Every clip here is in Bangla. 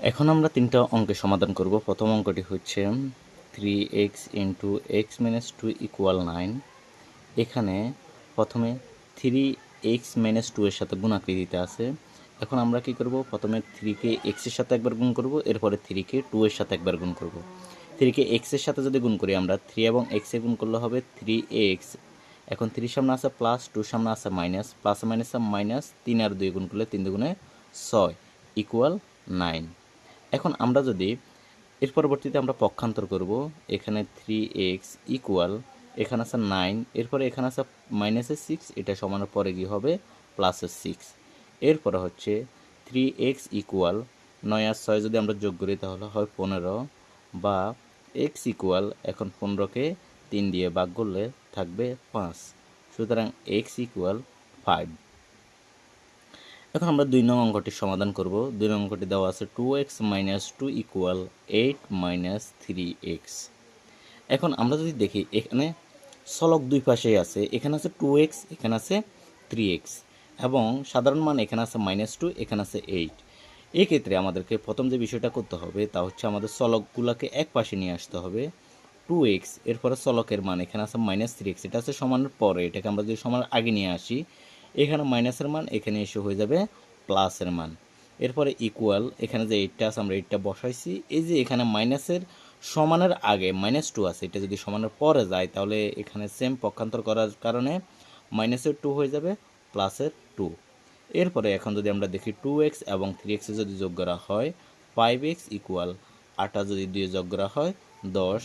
এখন আমরা তিনটা অঙ্কের সমাধান করব। প্রথম অঙ্কটি হচ্ছে three X into X minus two equal nine এখানে প্রথমে থ্রি এক্স মাইনাস টু এর সাথে গুণাকৃতিতে আছে। এখন আমরা কি করব? প্রথমে থ্রিকে এক্সের সাথে একবার গুণ করব, এরপরে থ্রিকে টু এর সাথে একবার গুণ করব। থ্রিকে এক্সের সাথে যদি গুণ করি আমরা থ্রি এবং এক্সে গুণ করলে হবে থ্রি এক্স এখন থ্রির সামনে আছে প্লাস টুর সামনে আছে মাইনাস প্লাস মাইনাস মাইনাস তিন আর দুই গুণ করলে তিন দুগুণে ছয় ইকুয়াল নাইন এখন আমরা যদি এর পরবর্তীতে আমরা পক্ষান্তর করব, এখানে থ্রি এক্স ইকুয়াল এখানে আছে নাইন এরপরে এখানে আছে মাইনাসের সিক্স এটা সমানের পরে গিয়ে হবে? প্লাসের সিক্স এরপরে হচ্ছে থ্রি এক্স ইকুয়াল নয় আর ছয় যদি আমরা যোগ করি তাহলে হয় পনেরো, বা এক্স ইকুয়াল এখন পনেরোকে তিন দিয়ে ভাগ করলে থাকবে পাঁচ। সুতরাং এক্স ইকুয়াল ফাইভ এখন আমরা দুই নং অঙ্কটির সমাধান করব। দুই নং অঙ্কটি দেওয়া আছে two X minus two equal eight minus three X এখন আমরা যদি দেখি, এখানে সলক দুই পাশেই আছে, এখানে আছে টু এক্স এখানে আছে থ্রি এক্স এবং সাধারণ মান এখানে আছে মাইনাস টু এখানে আছে এইট এই ক্ষেত্রে আমাদেরকে প্রথম যে বিষয়টা করতে হবে, তা হচ্ছে আমাদের সলকগুলোকে এক পাশে নিয়ে আসতে হবে টু এক্স এরপরে সলকের মান এখানে আছে মাইনাস থ্রি এক্স এটা আছে সমানের পরে, এটাকে আমরা যদি সমানের আগে নিয়ে আসি এখানে মাইনাসের মান, এখানে এসে হয়ে যাবে প্লাসের মান। এরপরে ইকুয়াল এখানে যে এইটটা আছে, আমরা এইটটা বসাইছি। এই যে এখানে মাইনাসের সমানের আগে মাইনাস টু আছে, এটা যদি সমানের পরে যায়, তাহলে এখানে সেম পক্ষান্তর করার কারণে মাইনাসের টু হয়ে যাবে, প্লাসের টু এরপরে এখন যদি আমরা দেখি টু এক্স এবং থ্রি এক্সে যদি যোগ করা হয় ফাইভ এক্স ইকুয়াল আটা যদি দুই যোগ করা হয়, দশ।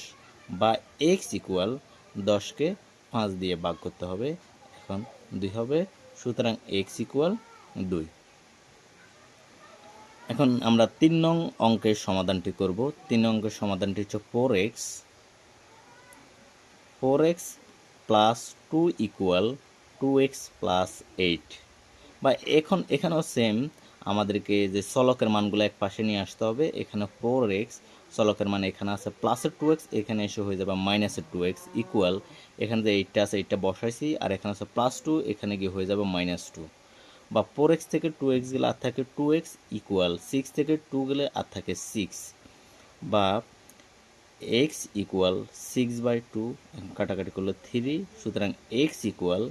বা এক্স ইকুয়াল দশকে পাঁচ দিয়ে ভাগ করতে হবে, এখন দুই হবে সুতরাং এক্স ইকুয়াল দুই। এখন আমরা তিন নং অঙ্কের সমাধানটি করব। তিন অঙ্কের সমাধানটি হচ্ছে four X four X plus two equal two X plus eight বা এখন, এখানেও সেম আমাদেরকে যে চলকের মানগুলো এক পাশে নিয়ে আসতে হবে, এখানে ফোর এক্স চলকের মানে এখানে আছে প্লাসের টু এক্স এখানে এসে হয়ে যাবে মাইনাসের টু এক্স ইকুয়াল এখানে যে এইটটা আছে এইটটা বসাইছি, আর এখানে আছে প্লাস টু এখানে গিয়ে হয়ে যাবে মাইনাস টু বা ফোর এক্স থেকে টু এক্স গেলে আর থাকে টু এক্স ইকুয়াল সিক্স থেকে টু গেলে আর থাকে সিক্স বা X equal six by two কাটাকাটি করলে থ্রি সুতরাং এক্স ইকুয়াল